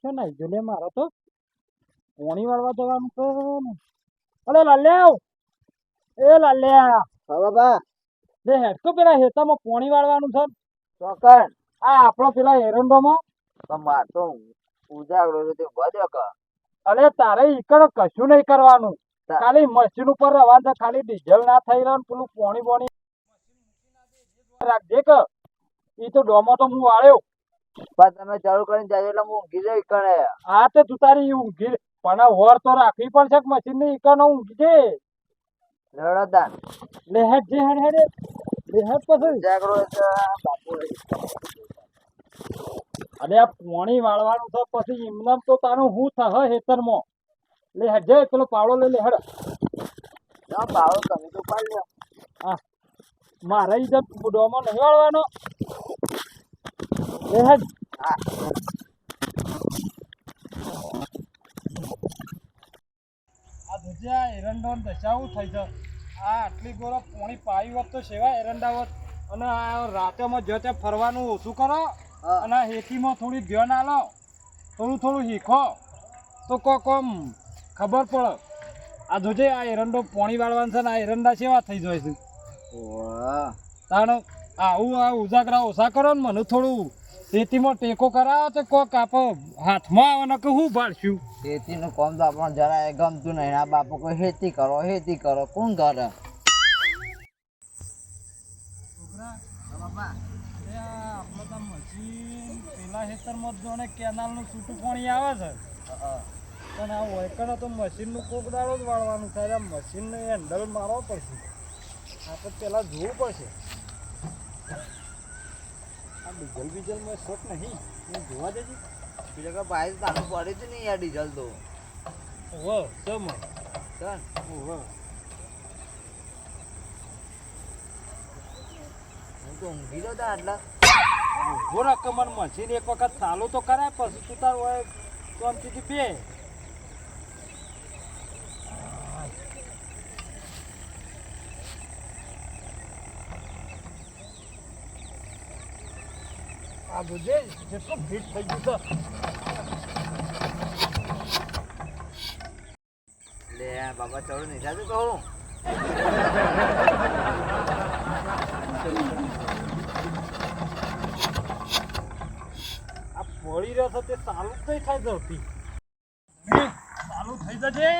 છે ને જુલે મારે તો પોણી વાળવા જવાનું છે. અરે લાલ્યા એ લાલ્યા. હા બાબા. લે હેડકો પેલા હેતામાં પોણી વાળવાનું છે. ચોકન આ આપણો પેલા એરંડોમાં. માર તો ઉજાગરો તે વધ્યો ક? અરે તારે ઈકડ કશું નહીં કરવાનું. ખાલી મશીન ઉપર રવા છે ખાલી ડીઝલ ના થઈ રહ્યો ને પેલું પોણી પોણી રાખજે કે. એ તો ડોમો તો હું વાળ્યો. પણ તમે ચાલુ કરીને જાજો એટલે હું ઊંઘી જઈ કણે. આ તે તું તારી ઊંઘી પણ હોર તો રાખવી પડશે છે મશીનની? ઈકડ નો ઊંઘી છે? લડતા લે જે હેડ હેડ. લે પછી. જાગરો બાપુ અને આ પોણી વાળવાનું છે પછી એમને તો તારું હું થહ હેતરમાં લે હેડ જે પેલો પાવડો લઈ લે હેડ. ના પાવડો તમે તો પાડ લ્યો મારા ઈ ડોમો નહીં વાળવાનો. આ દુજ્યા એરંડો દશાવું થઈ છે. આ આટલી ગોળો પોણી પાવી હોત તો સેવા એરંડા હોત. અને આ રાતેમાં જો ત્યાં ફરવાનું ઓછું કરો અને હેતીમાં થોડી ધ્યાન આલો થોડું થોડું શીખો. તો કો કોમ ખબર પડે. આ જોજે આ એરંડો પોણી વાળવાનું છે ને આ એરંડા સેવા થઈ જાય છે. તાણ આવું આ ઉજાગરા ઓછા કરો ને મને થોડું ખેતીમાં ટેકો કરાવો તો કોક આપો હાથમાં આવે ને કે હું ભાળશું ખેતીનું કામ તો આપણને જરાય ગમતું નહીં. આ બાપુ કોઈ ખેતી કરો ખેતી કરો. કોણ કરે? આપણે તો મશીન પેલા ખેતરમાં જ જોણે કેનાલનું છૂટું પાણી આવે છે પણ આ વૈકણ તો મશીનનું કોક દાડો જ વાળવાનું થાય મશીન મશીનને હેન્ડલ મારવો પડશે આપણે પહેલાં જોવું પડશે. ડીઝલ બીઝલમાં શોખ નહીં. હું જોવા દેજે બીજા કે ભાઈ તાનું પડ્યું જ નહીં યાર ડીઝલ તો. ઓહો જમ ચાલ. ઓહો. હું તો ઊંઘી રહ્યો તા આટલા. ઊભો રકમન મશીન એક વખત ચાલુ તો કરાય પછી તું તાર હોય સુધી બે બુજે જેટલું ફીટ થઈ ગયું છે. લે બાબા ચડું નહીં. જાતું કહું. આ પડી રહ્યો છો તે ચાલુ જ નહીં થાય જતી ચાલુ થઈ જજે.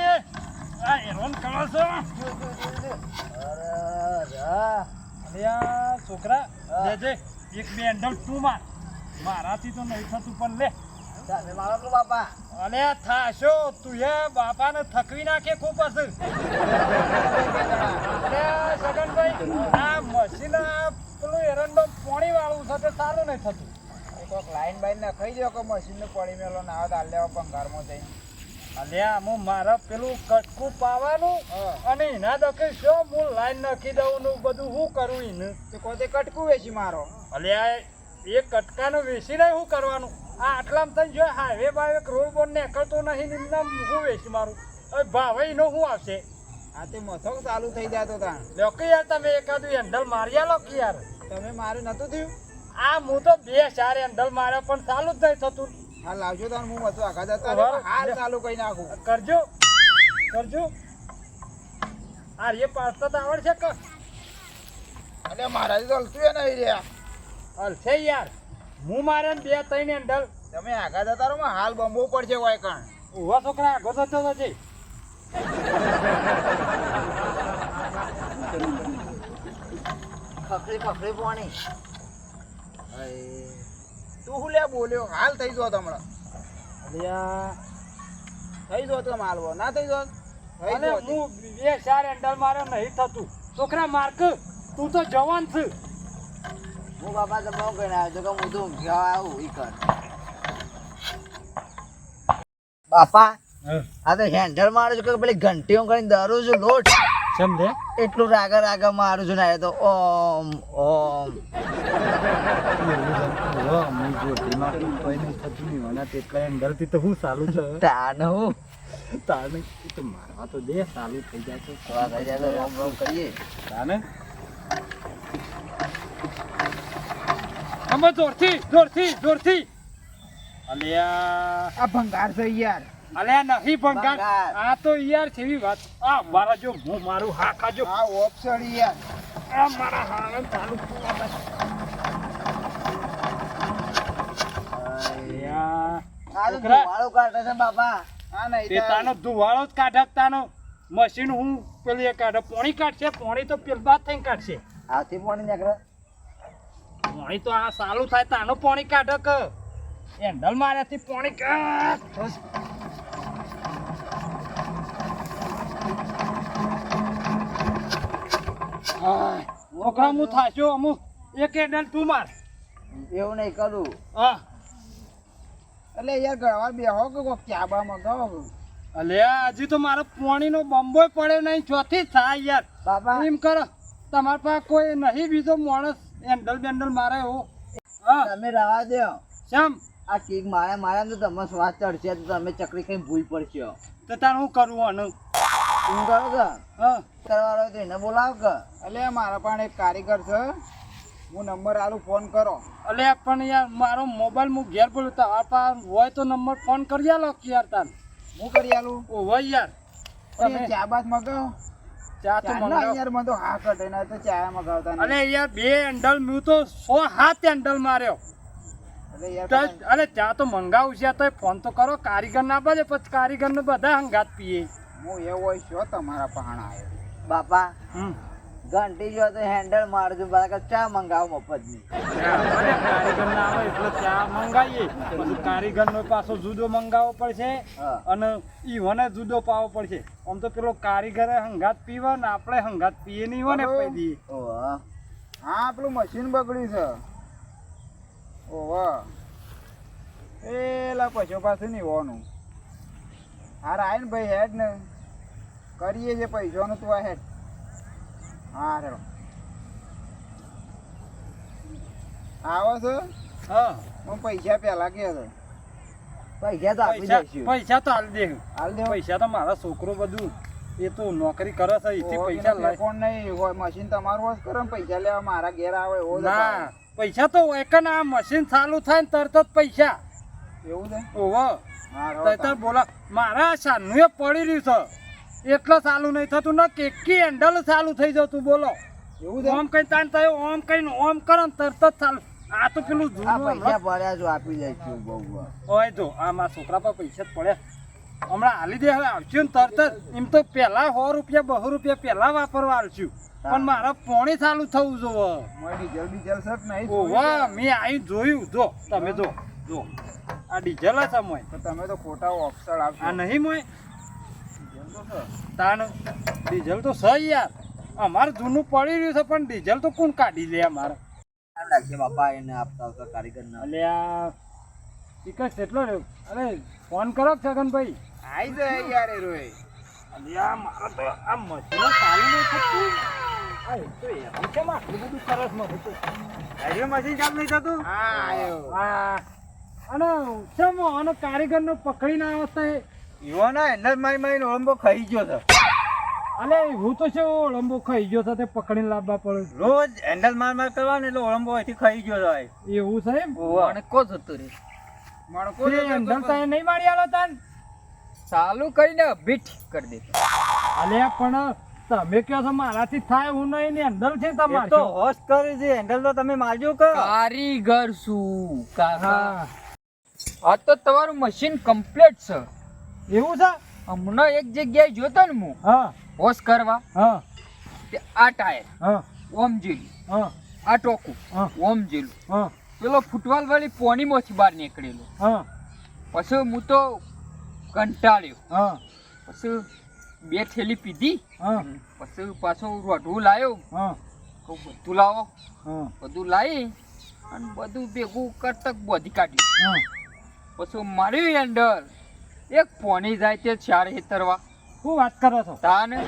આ હેરોન કરો છો. અરે છોકરા એક બે હેન્ડલ ટુ માર મારાથી તો નહીં થતું પણ લે. તમે મારો તો બાપા. અલે થાશો તું એ બાપાને થકવી નાખે ખૂબ અરે સગનભાઈ આ મશીન આ પેલું એરંડો પોણી વાળું છે તે સારું નહીં થતું. કોઈક લાઈન બાઈન ના ખાઈ દો કે મશીનનું પડી મેલો ના આવે તો લેવા પંગારમાં જઈને. અલ્યા હું મારા પેલું કટકું પાવાનું અને એના દખે શું? હું લાઈન નાખી દઉં ને બધું હું કરું એને તો કોઈ કટકું વેચી મારો. અલ્યા એ કટકાનો વેચીને શું કરવાનું? આ આટલામાં થઈને જો હાઈવે બાવે રોડ બોર્ડ નીકળતો નહીં ને હું વેચી મારું. હવે ભાવે એનો શું આવશે? આ તે મથક ચાલુ થઈ જતો તા. લોકો યાર તમે એકાદું હેન્ડલ મારી આલો કે યાર? તમે મારું નતું થયું? આ હું તો બે ચાર હેન્ડલ માર્યા પણ ચાલુ જ નહીં થતું. હા લાવજો તાર હું મથું આખા જતો હાલ ચાલુ કરી નાખું. કરજો. કરજો. આ એ પાડતા તો આવડશે કે? અરે મારાથી તો હલતું એ નહીં રહ્યા. હલશે યાર. હું મારે બે ત્રણ હેન્ડલ તમે આગા જતા રહો હાલ બમવું પડશે કોઈ કણ ઊભા છોકરા આગો થતો નથી ખખડી ખખડી પોણી. તું હું લે બોલ્યો? હાલ થઈ જોત હમણાં અલ્યા થઈ જોત તમે હાલવો. ના થઈ જોત થઈ હું બે ચાર હેન્ડલ મારે નહીં થતું. છોકરા માર્ક તું તો જવાન છે. હું બાપા તો બહુ આવ્યો છું હું તું ઘેવા આવું ઈ કર. બાપા આ તો હેન્ડલ મારું છું કે પેલી ઘંટીઓ કરીને દરરોજ લોટ. સમજે એટલું રાગા રાગા મારું છું ને તો ઓમ ઓમ. અંદરથી તો હું? ચાલુ છે તાને હું તાને તો મારવા તો દે સારું થઈ જાય છે તો કરીએ. તાને? અમે જોરથી જોરથી જોરથી. અલ્યા. આ ભંગાર છે યાર. અલ્યા નહીં ભંગાર. આ તો યાર કેવી વાત. આ મારા જો હું મારું હા ખાજો આ ઓપ્શન યાર. આ મારા હાલન ચાલુ અલ્યા. આ તો છોકરા. ધુમાડો કાઢે છે બાપા. આ નહીં તે તાનો ધુવાળો જ કાઢકતાનો મશીન હું પેલી એ કાઢે. પોણી કાઢશે પોણી તો પેલ બાદ થઈને કાઢશે. આથી પોણી નીકળે. પોણી તો આ સાલું થાય તાનો પોણી કાઢો કે. હેન્ડલ માર્યાથી પોણી કાઢ. છોકરા હું થાશો અમુક. એક હેન્ડલ તું માર. એવું નહીં કરું. હા. એટલે યાર ગળવા બેહો કે કોક ચાબા મગાવો અલ્યા હજી તો મારો પોણીનો બંબો પડ્યો નહીં. ચોથી થાય યાર. બાપા એમ કરો. તમારા પાસે કોઈ નહીં બીજો માણસ હેન્ડલ બેન્ડલ મારે હો હા. તમે રવા દો શેમ? આ કેક મારે મારે તો તમે શ્વાસ ચડશે તો તમે ચકરી કઈ ભૂલ પડશે. તો તાર હું કરું આનું? શું કરો કે હા. કરવાનો તો એને બોલાવ કે. એટલે મારા પણ એક કારીગર છે. હું નંબર આલું ફોન કરો. અલ્યા પણ યાર મારો મોબાઈલ હું ઘેર બોલું તમારા પાસે હોય તો નંબર ફોન કરી આલો યાર તાર. હું કરી આલું? ઓ હોય યાર. તમે ચા બાદ મગાવો. ચા તો ચા યાર મને તો હા કટે ના તો ચા મગાવતા નહીં. યાર બે હેન્ડલ મેં તો સો હાથ હેન્ડલ માર્યો. તો ચા તો મંગાવું છે તો ફોન તો કરો કારીગર ના બાજે પછી કારીગર ને બધા હંગાત પીએ. હું એવો હોય છો તમારા પહાણા આવ્યો. બાપા હમ. ઘંટી જો તો હેન્ડલ મારજો બાકા ચા મંગાવો મફતની. કારીગર ના આવે એટલે ચા મંગાવીએ પછી કારીગર નો પાછો જુદો મંગાવવો પડશે હા. અને ઈવને જુદો પાવો પડશે. આમ તો પેલો કારીગરે હંગાત પીવે ને આપણે હંગાત પીએ નહીં હોય ને બરોબર. પી દઈએ ઓહ હા. પેલું મશીન બગડ્યું છે. ઓહો. એલા પછો પાછું નહીં હોવાનું હાર આવીને ભાઈ હેડ ને કરીએ છે પૈસાનું તું આ હેડ. હા રેડો. આવો છો? હા. હું પૈસા પહેલા કે છે પૈસા તો આપી દઈશું. પૈસા તો હાલ દે હાલ દેવો. પૈસા તો મારા છોકરો બધું. એ તો નોકરી કરે છે એથી પૈસા લે કોણ નહીં હોય મશીન તમારું વસ કરે પૈસા લેવા મારા ઘેર આવે એવો ના પૈસા તો એક ને આ મશીન ચાલુ થાય ને તરત જ પૈસા. એવું છે? ઓહો. હા રહો બોલા મારા સાનું એ પડી રહ્યું છે. એટલે સારું નહીં થતું ને કેકી હેન્ડલ ચાલુ થઈ જતું બોલો. એવું ઓમ કઈ તાન થયો ઓમ કઈ ઓમ કરો ને તરત જ સારું આ તો પેલું જૂનું પૈસા પડ્યા જો આપી જાય છે બહુ. ઓય જો આ મારા છોકરા પર પૈસા જ પડ્યા. હમણાં હાલી દે હવે આવશું ને તરત જ. એમ તો પહેલા સો રૂપિયા બસો રૂપિયા પહેલા વાપરવા આવશું પણ મારા પોણી ચાલુ થવું જોવો. ડીઝલ બીઝલ છે નહીં ઓવા મેં અહીં જોયું. જો તમે જો જો. આ ડીઝલ સમય મોય તો તમે તો ખોટા ઓફસર આવશો. આ નહીં મોય. તાણ ડીઝલ તો છે યાર. અમારે જૂનું પડી રહ્યું છે પણ ડીઝલ તો કોણ કાઢી લે અમારે એમ લાગશે બાપા એને આપતા આવતા એટલે આ ટિકટ કેટલો રહ્યો? અરે ફોન કરો છગનભાઈ? આઈ જાય યાર એ રોય. અલે આ મારા તો આ મશીનો ચાલુ નહીં થતું. આ તો હેરાન કેમ આટલું બધું સરસ મને તો હાઈવે મશીન ચાલુ નહીં થતું? હા આ અને ચમ અને કારીગરનો પકડીને આવ્યો તો ઈવોના હેન્ડલ મારી મારીને ઓળંબો ખાઈ ગયો છે અલે હું તો છે લંબો ખાઈ ગયો છે તે પકડીને લાવવા પડે. રોજ હેન્ડલ માર માર કરવાનું એટલે ઓળંબો અહીંથી ખાઈ ગયો છે એવું છે એમ? મણકો જતો રે મણકો હેન્ડલ તારે નહીં મારી આલો તાન ચાલુ કરીને બીટ કરી દે. અલ્યા પણ તમે કહો છો મારાથી થાય હું નહીં ને હેન્ડલ છે તમારે તો હોશ કરી છે. હેન્ડલ તો તમે મારજો કે. કારીગર છું. કાકા. આ તો તમારું મશીન કમ્પ્લીટ છે. એવું છે? હમણાં એક જગ્યાએ જોતો ને હું. હા. હોશ કરવા. હા. તે આ ટાયર. હા. ઓમ જેલું. હા. આ ટોકું. હા. ઓમ જેલું. હા. પેલો ફૂટવાલ વાળી પોણીમાંથી બહાર નીકળેલો. હા. પછી હું તો કંટાળ્યો. હા. પછી બે થેલી પીધી. હા. પછી પાછો રોઢું લાવ્યો હા. બધું લાવો. હા. બધું લાવી અને બધું ભેગું કરતક બધી કાઢ્યું. હા. પછી માર્યું હેન્ડલ એક પોની જાય તે ચાર હેતરવા. શું વાત કરો છો? તાને?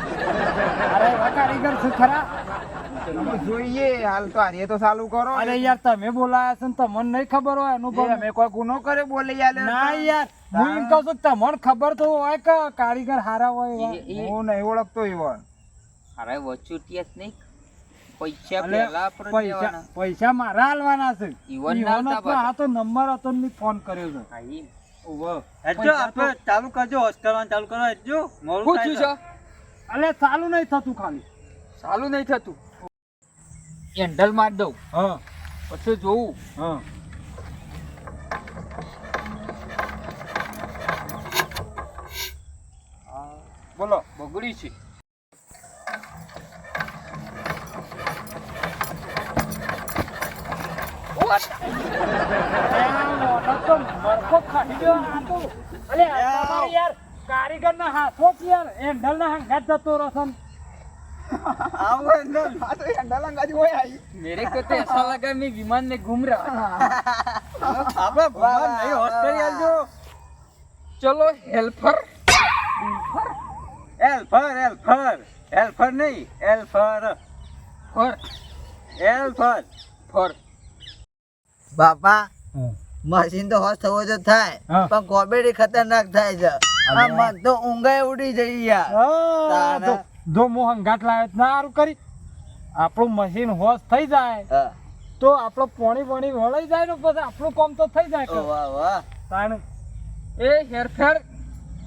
અરે એવા કારીગર છે ખરા? જોઈએ હાલ તો હારીએ તો ચાલુ કરો. અરે યાર તમે બોલાયા છો ને મને નહીં ખબર હોય અનુભવ. મેં કોઈ ગુનો કર્યો બોલે યાર. ના યાર હું એમ કહું છું તમને ખબર તો હોય કે કારીગર હારા હોય હું નહીં ઓળખતો ઈવન અરે વચુટિયા જ નહીં. પૈસા પહેલા પૈસા પૈસા મારા હાલવાના છે. ઈવન ઈવન આ તો નંબર હતો ને ફોન કર્યો છે. હા, ઈ. ઓહો. હેડજો પૈસા આપણે ચાલુ કરજો હોસ્ટ કરવાનું ચાલુ કરો હેડજો. મોડું શું છે. છે અલે ચાલુ નહીં થતું ખાલી. ચાલુ નહીં થતું. હેન્ડલ માર દઉં. હા. પછી જોવું હા. બોલો બગડી છે. કારીગરના હાથો કે યાર હેન્ડલ ના હંગાત જતો રસન આવો એટલે આ તો હેન્ડલ અંગાજી હોય આઈ મેરે કો તો ऐसा लगा मैं विमान में घूम रहा આપણે ભગવાન નહીં હોસ્ટ કરી આલજો चलो हेल्पर એલ્ફર એલ્ફર એલ્ફર નહીં એલ્ફર फर એલ્ફર फर બાપા મશીન તો હોશ થવો તો થાય પણ કોમેડી ખતરનાક થાય છે. તો ઊંઘે ઉડી જઈ યાર જો હું હંગાટ લાવ્યો સારું કરી. આપણું મશીન હોશ થઈ જાય. તો આપણો પોણી પોણી વળાઈ જાય ને પછી આપણું કામ તો થઈ જાય વાહ વાહ. તાણ એ હેરફેર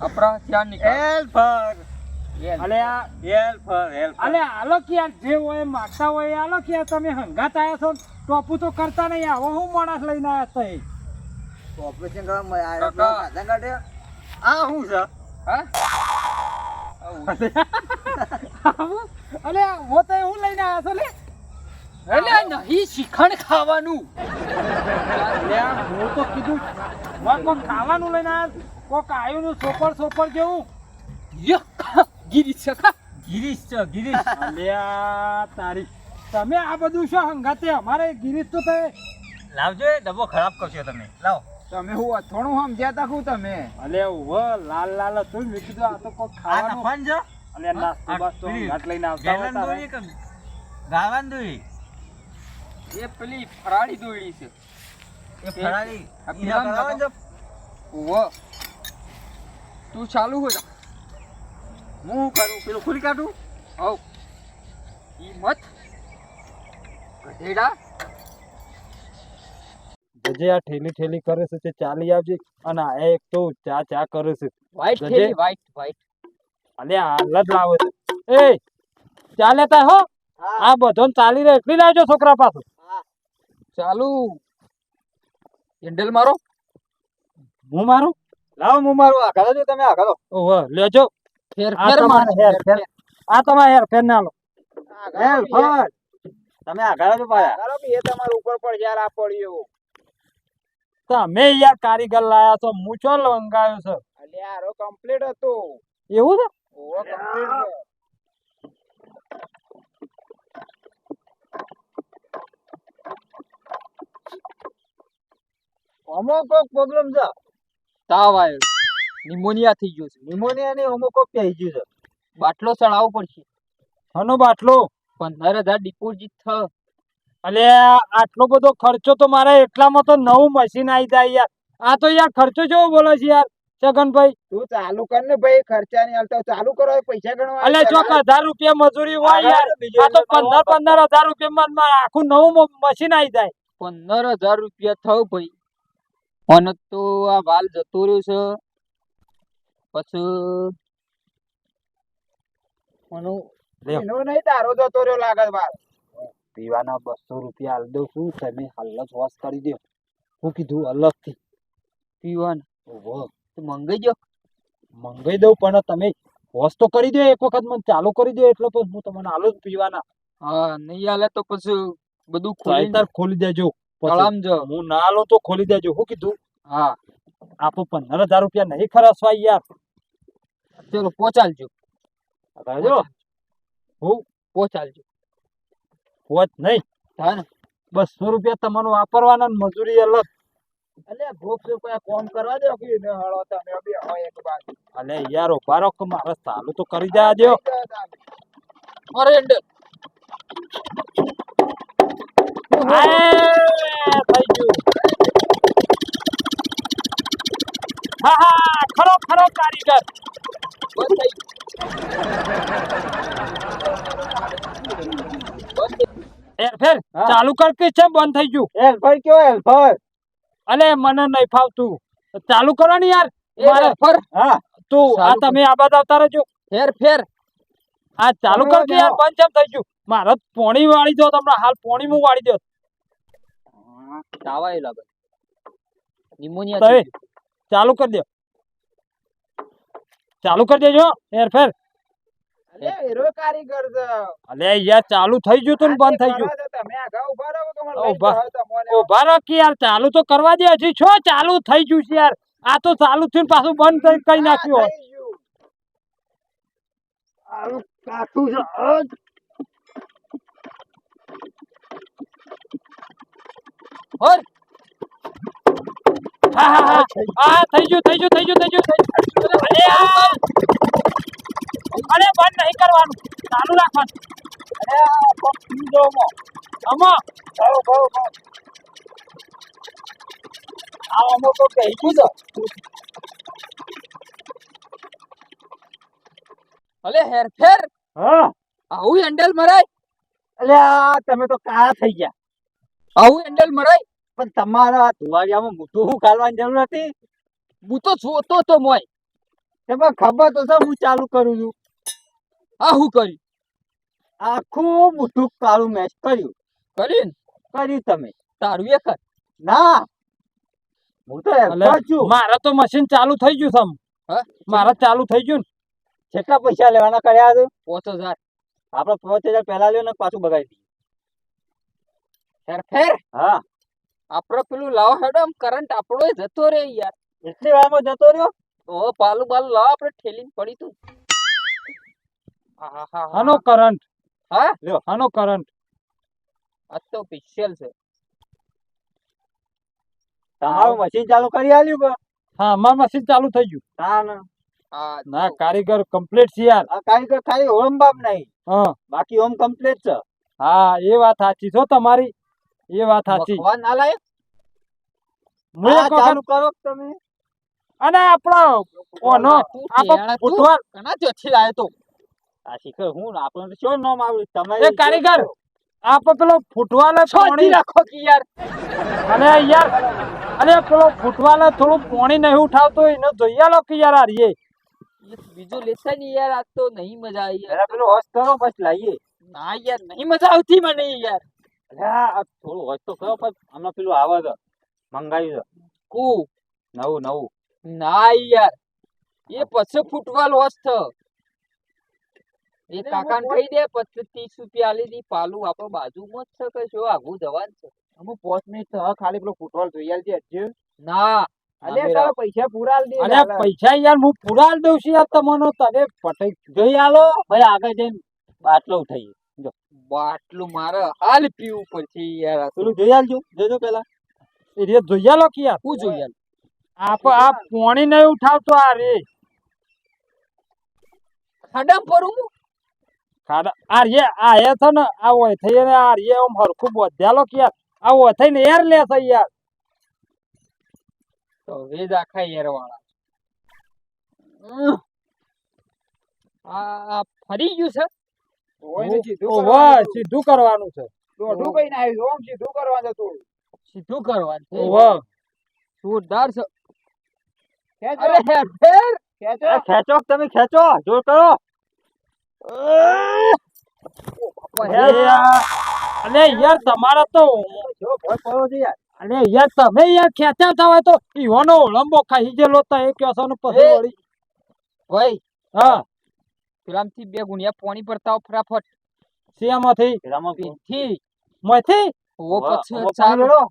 આપણા ત્યાં નીકળ હેલ્પર. અલ્યા હેલ્પર હેલ્પર. અલ્યા આલો ક્યાં જે હોય માગતા હોય આલો ક્યાં તમે હંગાત આવ્યા છો ટોપું તો કરતા નહીં આવો હું માણસ લઈને આવ્યા તઈ ઓપરેશન કરવા કાઢે આ હું છે? હા? અલે હું તો હું લઈને આવ્યા છો લે? એટલે નહીં શિખંડ ખાવાનું. હું તો કીધું મન કોક ખાવાનું લઈને કોક આવ્યું નું સોપર સોપર જેવું. ગિરીશ છે ગિરીશ છે ગિરીશ. અલ્યા તારી તમે આ બધું શું હંગાતે? અમારે ગિરીશ તો તમે લાવજો એ ડબ્બો ખરાબ કરશો તમે. લાવો. તમે હું અથોણું સમજ્યા તા હું તમે. અલે ઊભો લાલ લાલ હતું. મેં કીધું આ તો કોઈ ખાવાનું નફાન છે? અલે નાસ્તો બાસ્તો ઘાટ લઈને આવતા હોય. તારે. ગાવાન દોઈ એ પેલી ફરાળી દોઈડી છે. એ ફરાળી? આ પેલા કરાવવાનું છે. વો તું ચાલુ હો જા. હું કરું? પેલું ખુલી કાઢું? હવ. ઈ મત. ગધેડા આ ઠેલી ઠેલી કરે છે તે ચાલી આવજે. અને આ એક તો ચા ચા કરે છે. વાઈટ ઠેલી વાઈટ વ્હાઈટ અલે હાલત લાવે છે. એ ચા લેતા હો. આ બધો ચાલી રહે એટલી લાવજો છોકરા પાસે. ચાલુ. હેન્ડલ મારો. હું મારું? લાવો હું મારું. આ કાઢો તમે આ કાઢો ઓહો લેજો. ફેર ફેર મારે ફેર આ તમારે હેર ફેર ના લો. એલ્ફર તમે આ કરો છો પાછા બી એ તમારા ઉપર પર યાર આ પડ્યો. તમે યાર કારીગર લાયા છો હું લંગાયો છે? એટલે આરો કમ્પ્લીટ હતો. એવું છે? ઓ કમ્પ્લીટ અમુક કોક પ્રોબ્લેમ છે? તાવ આવ્યો નિમોનિયા થઈ ગયો છે. નિમોનિયા ને અમુક કોક થઈ ગયું છે. બાટલો ચડાવવો પડશે. હનો બાટલો? પંદર હજાર ડિપોઝિટ થ. અલે આટલો બધો ખર્ચો તો મારે એટલામાં તો નવું મશીન આવી જાય યાર. આ તો યાર ખર્ચો કેવો બોલે છે યાર છગનભાઈ? તું ચાલુ કર ને ભાઈ ખર્ચા નહીં હાલતા ચાલુ કરો પૈસા ગણવા અલે ચોક હજાર રૂપિયા મજૂરી હોય યાર. આ તો પંદર પંદર હજાર રૂપિયા મારે આખું નવું મશીન આવી જાય. પંદર હજાર રૂપિયા થયો ભાઈ. અને તો આ વાલ જતો રહ્યો છે. પછી એનો નહીં તારો જતો રહ્યો લાગે છે પીવાના બસો રૂપિયા હાલ દઉં છું તમે હાલ જ વોશ કરી દો. હું કીધું અલગથી પીવાનું. ઓહો તો મંગાઈ દો મંગાઈ દઉં પણ તમે વોશ તો કરી દો એક વખત મને ચાલુ કરી દો એટલે પછી હું તમને હાલું પીવાના. હા નહીં હાલે તો પછી બધું ખોલી તાર ખોલી દેજો. તળામ જો. હું ના હાલો તો ખોલી દેજો. હું કીધું? હા. આપો પંદર હજાર રૂપિયા નહીં ખર્ચવા યાર. ચલો પહોંચાડજો. જો પહોંચાડજો. પોચ નહીં તારે બસો રૂપિયા તમારું વાપરવાના મજૂરી અલગ અલ્યા ભૂખ છે કોઈ કોમ કરવા દો કે ને હળો તમે બી હોય એક બાજુ. અલે યાર ઊભા રહો કે મારે ચાલુ તો કરી દે દો થઈ ગયું. હા હા ખરો ખરો કારીગર. હા. ચાલુ કર કે છે બંધ થઈ ગયું? હેલ્પર કયો હેલ્પર અલે મને નહીં ફાવતું. ચાલુ કરો ને યાર. એ હા. તું આ તમે આ બાદ આવતા રહેજો. ફેર ફેર. આ ચાલુ કર કે યાર બંધ કેમ થઈ ગયું. મારે પોણી વાળી દો તમને હાલ પોણી હું વાળી દો તાવાય લાગે નિમોનિયા ચાલુ કરી દો. ચાલુ કરી દેજો હેરફેર અલે યાર ચાલુ થઈ ગયું તું બંધ થઈ ગયું. ઊભા રહો કે યાર ચાલુ તો કરવા દે હજી છો ચાલુ થઈ ગયું છે યાર. આ તો ચાલુ થયું પાછું બંધ કરી કઈ નાખ્યું કાઠું છે અજ. હા હા હા થઈ ગયું થઈ ગયું થઈ ગયું થઈ ગયું. અરે અરે બંધ નહીં કરવાનું. ચાલુ રાખવાનું. અરે આ કોક અમો. ભાવ, ભાવ, ભાવ. આ અમો તો કહી ગયું છે. અલે હેર હા. આવું હેન્ડલ મરાય? અલ્યા તમે તો કાળા થઈ ગયા. આવું હેન્ડલ મરાય? પણ તમારા ધુવાડિયામાં મોટું શું કાઢવાની જરૂર હતી હું તો જોતો તો મોય. એમાં ખબર તો છે હું ચાલુ કરું છું. આ હું કર્યું? આખું મોટું કાળું મેચ કર્યું. કરીને કર્યું તમે. તારું એક ના. હું તો છું. મારે તો મશીન ચાલુ થઈ ગયું સમ. મારે ચાલુ થઈ ગયું ને. કેટલા પૈસા લેવાના કર્યા છે? પાંચ હજાર. આપણે પાંચ હજાર પહેલા લ્યો ને પાછું બગાડી દઈએ. ફેર ફેર. હા. આપડે પેલું લાવો હેડો આમ કરંટ આપણો જતો રે યાર. એટલી વારમાં જતો રહ્યો? તો પાલું બાલું લાવો આપણે ઠેલીને પડી તું. હાનો કરંટ હા? આનો કરંટ આ તો પિક્સેલ છે. તમારું મશીન ચાલુ કરી આલ્યું કે? હા મારું મશીન ચાલુ થઈ ગયું. હા ના. ના કારીગર કમ્પ્લીટ છે યાર. આ કારીગર ખાલી ઓમ બાપ નહીં. હા. બાકી ઓમ કમ્પ્લીટ છે. હા એ વાત સાચી છો તમારી. એ વાત સાચી. ના લાયક? હું આ એક વખત ચાલુ કરો તમે. અને આપણો ઓનો તું આપણો ટેણા તું. ફૂટવાલ ઘણા ચોથી લાયો તો. આ શીખર હું આપણને શું નામ આવ્યું તમે એ કારીગર આપણે પેલો ફૂટવાલ પાણી રાખો કે યાર. અને યાર અરે પેલો ફૂટવાલ થોડું પાણી નહીં ઉઠાવતો એને જોઈએ લો કે યાર હારીએ બીજું લેતા ને યાર આ તો નહીં મજા આવી યાર. પેલું હોશ કરો પછી લાવીએ ના યાર નહીં મજા આવતી મને યાર. થોડું હોશ તો પછી હમણાં પેલું આવે છે મંગાવ્યું છે. કુ? નવું નવું. ના યાર એ પછી ફૂટવાલ હોસ્ત એ કાકાને કહી દે પછી ત્રીસ રૂપિયા આલી દી પાલું આપણો બાજુમાં જ છે કે આગું જવાનું છે. અમુક પાંચ મિનિટ થવા ખાલી પેલો ફૂટબોલ જોઈ આલજે હજુ. ના. અલે તારા પૈસા પૂરા દે પૈસા યાર હું પૂરા દઉં છું યાર તમને તને પટાઈ જોઈ આલો. ભાઈ આગળ જઈને બાટલો ઉઠાઈએ. જો બાટલું મારે હાલ પીવું પડશે યાર. પેલું જોઈ આલજો જોજો પેલા. એ રે જોઈ આલો કે યાર? હું જોઈ આલ. આપ આ પોણી નહીં ઉઠાવતો આ રે. ખાડા પરું ખાડા આ રે આ હે છે ને આ હોય થઈ ને આ રે આમ હરખું બોધ્યાલો કે યાર? આ હોય થઈને એર લે થઈ યાર. તો વેદ આખા યાર વાળા આ ફરી ગયું છે? ને સીધું કરવાનું છે. સીધું કરવાનું હતું. સીધું કરવાનું છે. જોરદાર છે. ખેંચો, અરે હેર ફેર. ખેંચો. આ ખેંચો તમે ખેંચો. જોર કરો. અરે યાર. તમારા તો જો છે યાર. તમે યાર ખેંચ્યા હોય તો ઈવાનો લંબો ખાઈ ગયેલો તો એ કહેશો ને પછી વળી? ભાઈ હા. પેલામથી બે ગુણિયા પોણી પડતા હો ફટાફટ. શિયામાંથી રામા પેથી માંથી? ઓ પછી આમાં ચાલુ. પાણી રેડો.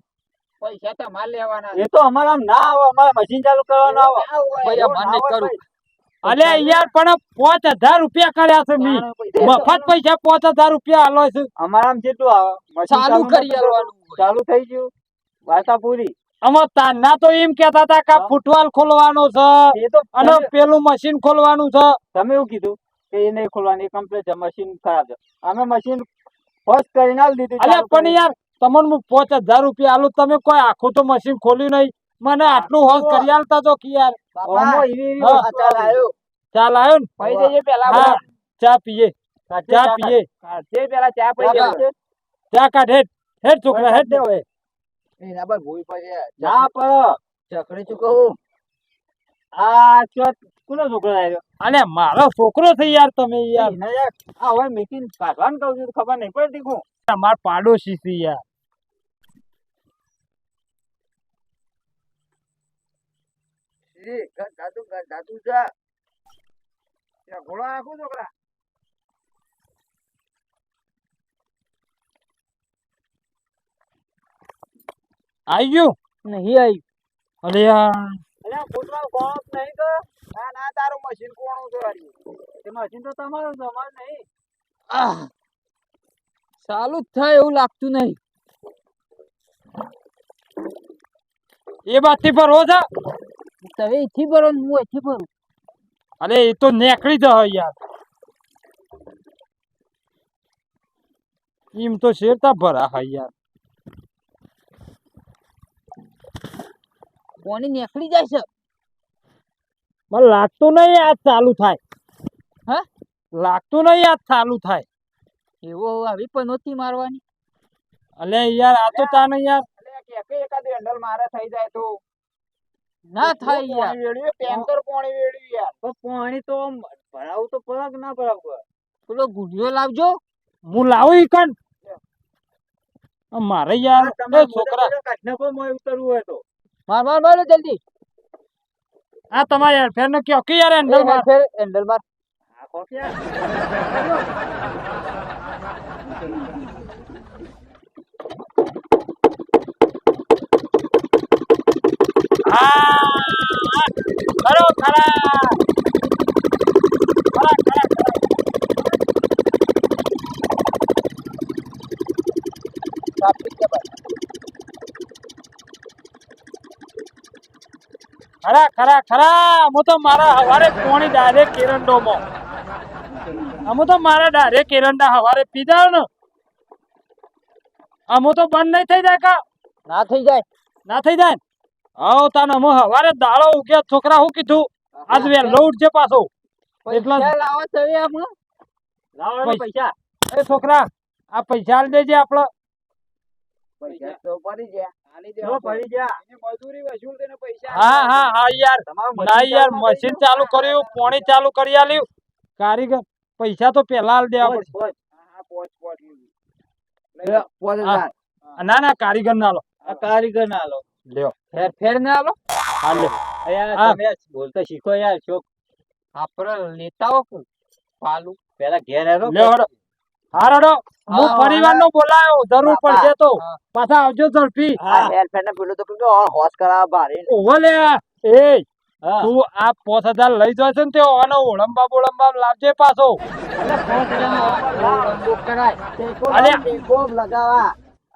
લેવાના એ તો અમારા આમ ના આવે અમારે મશીન ચાલુ કરવાનું આવે. ભાઈ અમારે કરું. અલે યાર પણ પાંચ હજાર રૂપિયા કર્યા છે મી. મફત પૈસા પાંચ હજાર રૂપિયા આલો છે. અમારા જેટલું આવે ચાલુ કરી આલવાનું ચાલુ થઈ ગયું? વાર્તા પૂરી? અમે તાના તો એમ કેતા હતા કે. ફૂટવાલ ખોલવાનો છે અને પેલું મશીન ખોલવાનું છે. તમે એવું કીધું? કે એ નહીં ખોલવાની એ કમ્પ્લીટ છે મશીન ખરાબ છે. અમે મશીન ફર્સ્ટ કરીને આલી દીધું અલે પણ યાર તમને હું પાંચ હજાર રૂપિયા આલું તમે કોઈ આખું તો મશીન ખોલ્યું નહીં. મને આટલું હોશ કરી આલતા તો કે યાર. ચાલ એવી એવી હા. વસ્તુ આવી. ચાલ આવ્યો ને. પૈ જઈએ પેલા હા ચા પીએ. ચા ચા પીએ. જે પેલા ચા પી ચા. ચા કાઢે હેડ. છોકરા હેડ. દે હવે એના પર ભૂઈ પડે ના પર ચકડી કહું આ ચોત કોનો છોકરો આવ્યો? અને મારો છોકરો છે યાર તમે યાર. એને યાર આ હવે મીટિંગ કાઢવાનું કહું છું તો ખબર નહીં પડતી હું માર પાડોશી છે યાર. દાદુ દાદુ જા. ઘોડો આખું છોકરા. આવી ગયું? નહીં આવ્યું અરે યાર. અલ્યા ફૂટમાં કોણ નહીં તો ના ના તારું મશીન કોણું છે એ મશીન તો તમારું છે અમારું નહીં. ચાલુ જ થાય એવું લાગતું નહીં. એ બાજથી થી ભરો છે? તમે એથી ભરો ને હું એથી ભરું. અરે એ તો નેકળી જશે યાર. એમ તો શેરતા ભરા હા યાર. કોની નીકળી જાય છે. મને લાગતું નહીં આ ચાલુ થાય. હા? લાગતું નહીં આ ચાલુ થાય. એવો આવી પણ નહોતી મારવાની. અલે યાર આ તો તાને યાર. કે એકાદ હેન્ડલ મારે થઈ જાય તો. ના થાય યાર. વેડ્યું પેન્ટર પાણી વેડ્યું યાર. પણ પાણી તો ભરાવું તો પડે ના ભરાવું પેલો ગુડિયો લાવજો. હું લાવું ઈ કણ? મારે યાર છોકરા. કાઢને કોઈ મોય ઉતરવું હોય તો. માર માર મારો જલ્દી. આ તમારે યાર ફેર ને કયો કે યાર હેન્ડલ માર ફેર હેન્ડલ માર. આ ખોખ્યા હા ખરો ખરા ખરા. ખરા ખરા ખરા. હું તો મારા હવારે પોણી ડાયરેક્ટ એરંડોમાં અમુ તો મારા ડાયરેક્ટ કેરંડા હવારે પીધા ને. અમુ તો બંધ નહીં થઈ જાય કા? ના થઈ જાય. ના થઈ જાય આવો તાન અમુ હવારે દાળો ઉગ્યા છોકરા હું કીધું? આજ વહેલો ઉઠજે પાછો. એટલા લાવો તો એ લાવો પૈસા. એ છોકરા આ પૈસા દેજે આપડે પૈસા તો પડી ગયા. આલી જો દેવા પડી ગયા એને મજૂરી વસૂલ તેને પૈસા હા હા હા યાર. ના યાર મશીન ચાલુ કર્યું પોણી ચાલુ કરી આલ્યું. કારીગર પૈસા તો પેલા આલી દેવા. લે, ના ના કારીગર ના લો આ કારીગર ના લો લ્યો. ફેર ફેર ના આલો? હા લ્યો. યાર તમે બોલતા શીખો યાર શોખ આપડે લેતા હો પાલું પેલા ઘેર હેરો હડો હા પરિવાર નો બોલાયો જરૂર પડશે તો. પાછા આવજો ઝડપી. આ પેલું તો કે હોશ કરાવવા ભારે એ તું આ પાંચ હજાર લઈ જશે ને તે ઓનો ઓળંબા બોળંબા લાવજે પાછો. કરાય. લગાવા.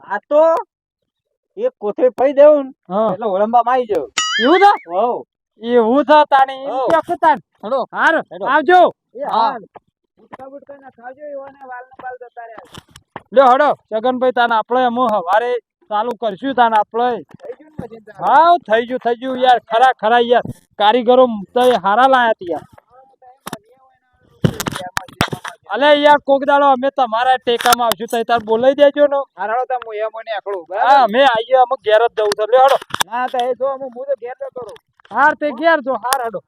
આ તો એક કોથળી પડી દેવું એટલે હા. એટલે ઓળંબામાં આવી જવું એવું છે? હો એવું છે તાણી. આવજો. હા ના ને લ્યો હડો છગનભાઈ તાન આપણે એમ હવારે ચાલુ કરશું તાન આપણે. ને? હા થઈ ગયું થઈ ગયું યાર ખરા ખરા યાર. કારીગરો તો હારા લાયા તી યાર. અલે યાર કોક દાડો અમે તમારા ટેકામાં આવશું તો તાર બોલાઈ દેજો ને. હારાડો તમે હું એમ મને આકડું હા અમે આવીએ અમે ઘેર જ જવું છે. લ્યો હડો. ના તો એ જો હું તો ઘેર જતો કરું. હાર તે ઘેર જો હાર હડો.